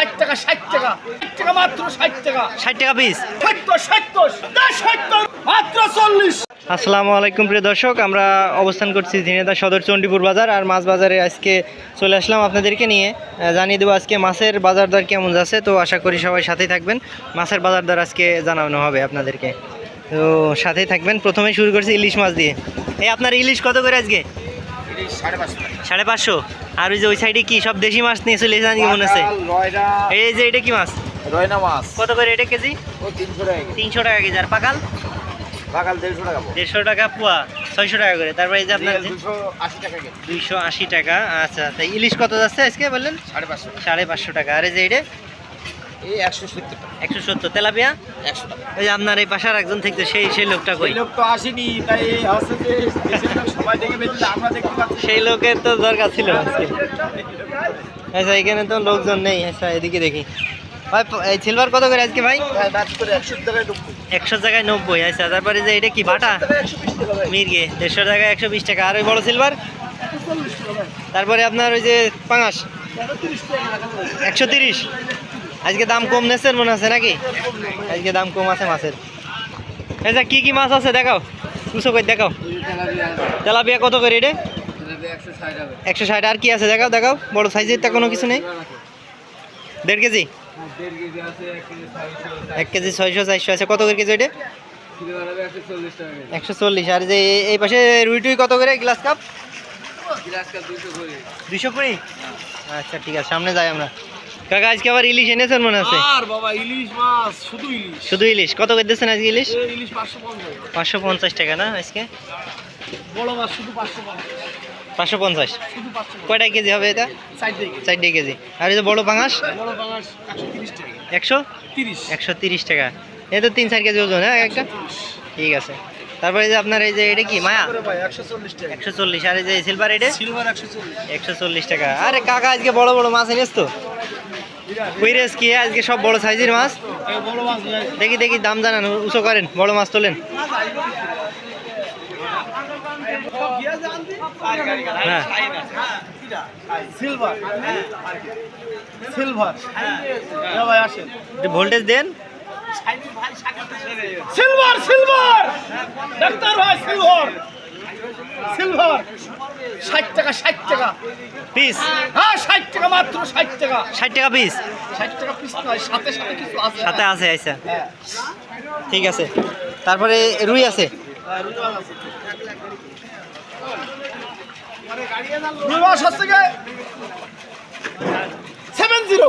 ষাট টাকা ষাট টাকা। টাকা মাত্র ষাট টাকা। ষাট টাকা পিস মাত্র চল্লিশ। আসসালামু আলাইকুম প্রিয় দর্শক আমরা অবস্থান করছি ঝিনেদা সদর চণ্ডীপুর বাজার আর মাছ বাজারে আজকে চলে আসলাম আপনাদেরকে নিয়ে। জানিয়ে দেবো আজকে মাছের বাজার দর কেমন যাচ্ছে তো আশা করি সবাই সাথেই থাকবেন। মাছের বাজার দর আজকে জানানো হবে আপনাদেরকে। তো সাথেই থাকবেন প্রথমে শুরু করছি ইলিশ মাছ দিয়ে। এই আপনার ইলিশ কত করে আজকে? সাড়ে পাঁচশো। আর ওই যে ওই সাইডে কি সব দেশি মাছ নিয়ে চলে এসেছেন কি মনে হচ্ছে রয়না এই যে এটা কি মাছ? রয়না মাছ। কত করে এটা কেজি? ও তিনশো টাকা কেজি। আর পাকাল? বাগাল দেড়শো টাকা দেড়শো টাকা পোয়া ছয়শো টাকা করে। তারপরে এই যে আপনার দুইশো আশি টাকা আচ্ছা তাই ইলিশ কত যাচ্ছে আজকে বললেন? সাড়ে পাঁচশো সাড়ে পাঁচশো টাকা। আর এই যে এটা? এই একশো সত্তর একশো সত্তর। তেলাপিয়া? একশো টাকা। ওই আপনার এই পাশার একজন থেকে সেই সেই লোকটা কই? লোক তো আসেনি তাই হচ্ছে যে সেই লোকের তো দরকার ছিল আজকে। আচ্ছা এখানে তো লোকজন নেই। আচ্ছা এদিকে দেখি। ভাই এই সিলভার কত করে আজকে ভাই? একশো টাকায় জায়গায় নব্বই। আচ্ছা তারপরে যে এটা কি ভাটা একশো মির্গে দেড়শো টাকায় একশো বিশ টাকা। আর ওই বড় সিলভার তারপরে আপনার ওই যে পাঙাশ? একশো তিরিশ আজকে দাম কম নেছেন মনে আছে নাকি? আজকে দাম কম আছে মাছের। আচ্ছা কি কি মাছ আছে দেখাও। দুশো করে দেখাও। তেলাপিয়া কত করে এটা? একশো ষাট আর কি আছে? দেখাও দেখাও। বড় সাইজের তা কোনো কিছু নেই? দেড় কেজি? এক কেজি ছয়শো চারশো। আছে। কত করে কেজি ওইটা একশো চল্লিশ আর যে এই- পাশে রুই টুই কত করে গ্লাস কাপ? দুশো কুড়ি। আচ্ছা ঠিক আছে। সামনে যাই আমরা। কাকা আজকে আবার ইলিশ এনেছেন মনে আছে? আর বাবা ইলিশ মাছ শুধু ইলিশ। শুধু ইলিশ। কত করে দিচ্ছেন আজকে ইলিশ? পাঁচশো পঞ্চাশ টাকা না আজকে? বড় মাছ শুধু পাঁচশো পাঁচশো পঞ্চাশ? কয়টা কেজি হবে এটা? চারটে কেজি। আর এই যে বড় পাঙাশ? বড় বাংলাদেশ একশো তিরিশ টাকা। একশো? তিরিশ। টাকা। এই তো তিন চার কেজি ওজন হ্যাঁ একটা? ঠিক আছে। তারপরে এই যে আপনার এই যে এটা কি মায়া? ভাই একশো চল্লিশ আর এই যে সিলভার এটা? সিলভার একশো চল্লিশ। টাকা। আরে কাকা আজকে বড় বড় মাছ এনেছ তো? কুইরেস কি আজকে সব বড় সাইজের মাছ? এই বড় মাছ দেখি দেখি দাম জানান উঁচু করেন বড় মাছ তোলেন। সিলভার সিলভার ভাই আসেন ভোল্টেজ দেন। Silver silver! ডাক্তার ভাই সিলভার। সিলভার। ষাট টাকা ষাট টাকা। পিস হ্যাঁ ষাট টাকা মাত্র ষাট টাকা। ষাট টাকা পিস ষাট টাকা পিস নয় সাথে সাথে কিছু আছে। সাথে আছে আচ্ছা। হ্যাঁ। ঠিক আছে। তারপরে রুই আছে? হ্যাঁ, রুই আছে। রুই হচ্ছে গিয়ে সেভেন জিরো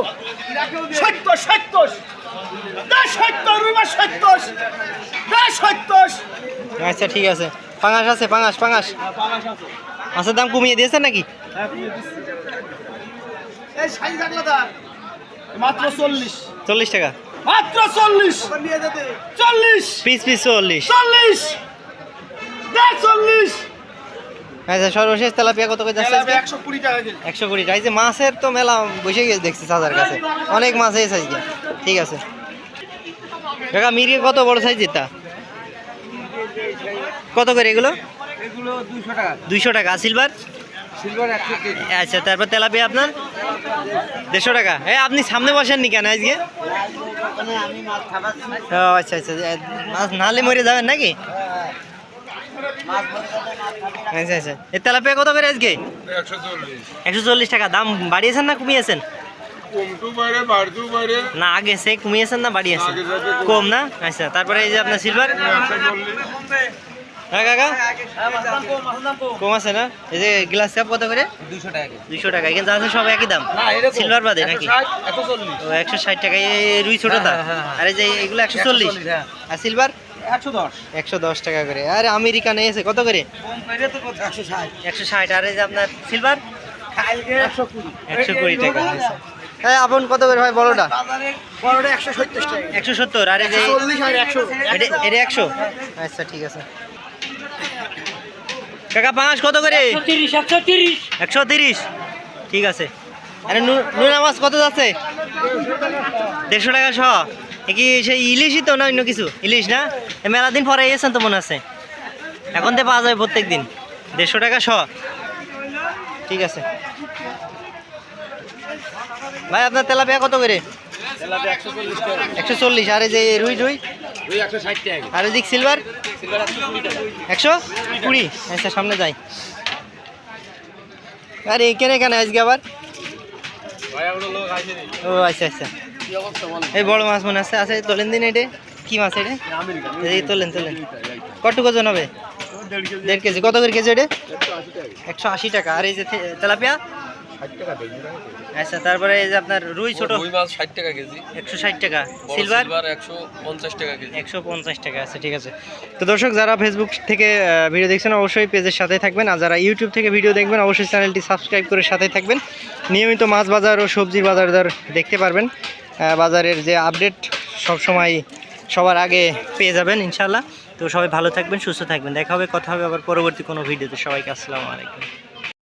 সত্তর সত্তর। দশ সত্তর রুই সত্তর। দশ সত্তর। আচ্ছা ঠিক আছে। পাঙাশ আছে পাঙাশ পাঙাশ। মাছের দাম কমিয়ে দিয়েছেন নাকি? এই সাইজ থাকলে তার মাত্র চল্লিশ। চল্লিশ টাকা। মাত্র চল্লিশ। চল্লিশ। পিস পিস চল্লিশ। চল্লিশ। চল্লিশ। আচ্ছা সর্বশেষ তেলাপিয়া কত করে যাচ্ছে একশো কুড়ি টাকা একশো কুড়ি টাকা। এই যে মাছের তো মেলা বসে গেছে দেখছি চাচার কাছে। অনেক মাছ এসে আজকে। ঠিক আছে। কাকা মিরিয়ে কত বড় সাইজ এটা কত করে এগুলো? এগুলো দুশো টাকা। দুইশো টাকা। সিলভার? সিলভার আচ্ছা তারপর তেলাপিয়া আপনার? দেড়শো টাকা। এ আপনি সামনে বসেননি কেন আজকে? ও আচ্ছা আচ্ছা। মাছ নালে মরে যাবেন নাকি? আচ্ছা আচ্ছা এ তেলাপিয়া কত করে আজকে? একশো চল্লিশ। টাকা। দাম বাড়িয়েছেন না কমিয়েছেন? না আগে সে কমিয়েছেন না বাড়িয়েছেন? কম। না? আচ্ছা তারপরে এই যে আপনার সিলভার হ্যাঁ কাকা? কম আছে না? এই যে গ্লাস কাপ কত করে? দুশো টাকা দুইশো টাকা। কিন্তু আছে সব একই দাম? সিলভার বাদে নাকি? একশো ষাট টাকা। এই রুই ছোটো দাম হ্যাঁ, হ্যাঁ, হ্যাঁ। আর এই যে এগুলো একশো চল্লিশ? হ্যাঁ। আর সিলভার একশো দশ। টাকা করে। আর আমেরিকান এসে কত করে? একশো ষাট। আর এই যে আপনার সিলভার একশো কুড়ি। টাকা। হ্যাঁ আপন কত করে ভাই বড়টা? বড়টা একশো সত্তর একশো সত্তর আর এই যে একশো এটা- একশো? আচ্ছা ঠিক আছে। কাকা পাঁচ কত করে? একশো তিরিশ ঠিক আছে। আরে নুনা মাছ কত যাচ্ছে? দেড়শো টাকা শ। কি সেই ইলিশই তো না অন্য কিছু? ইলিশ না? মেলা দিন পরে এসেছেন তো মনে আছে। এখন তো পাওয়া যায় প্রত্যেক দিন। দেড়শো টাকা শ। ঠিক আছে। ভাই, আপনার তেলাপিয়া কত করে? একশো চল্লিশ। আর যে রুই রুই? আর এদিক সিলভার? একশো কুড়ি। আচ্ছা সামনে যাই। আরে, এখানে কেন আজকে আবার? ও আচ্ছা আচ্ছা। এই বড় মাছ মনে আছে। আছে তোলেন দিন এটা কি মাছ এটা এই তোলেন তোলেন। কত ওজন হবে? দেড় কেজি। কত করে কেজি এটা? একশো আশি টাকা। আর এই যে তেলাপিয়া? আচ্ছা তারপরে এই যে আপনার রুই ছোট। রুই মাছ ষাট টাকা কেজি। একশো ষাট টাকা। সিলভার? সিলভার একশো পঞ্চাশ টাকা কেজি। একশো পঞ্চাশ টাকা। আছে ঠিক আছে। তো দর্শক যারা ফেসবুক থেকে ভিডিও দেখছেন অবশ্যই পেজের সাথে থাকবেন। আর যারা ইউটিউব থেকে ভিডিও দেখবেন অবশ্যই চ্যানেলটি সাবস্ক্রাইব করে সাথে থাকবেন। নিয়মিত মাছ বাজার ও সবজির বাজার দর দেখতে পারবেন। বাজারের যে আপডেট সবসময় সবার আগে পেয়ে যাবেন ইনশাল্লাহ তো সবাই ভালো থাকবেন, সুস্থ থাকবেন। দেখা হবে, কথা হবে আবার পরবর্তী কোনো ভিডিওতে। সবাইকে আসসালামু আলাইকুম।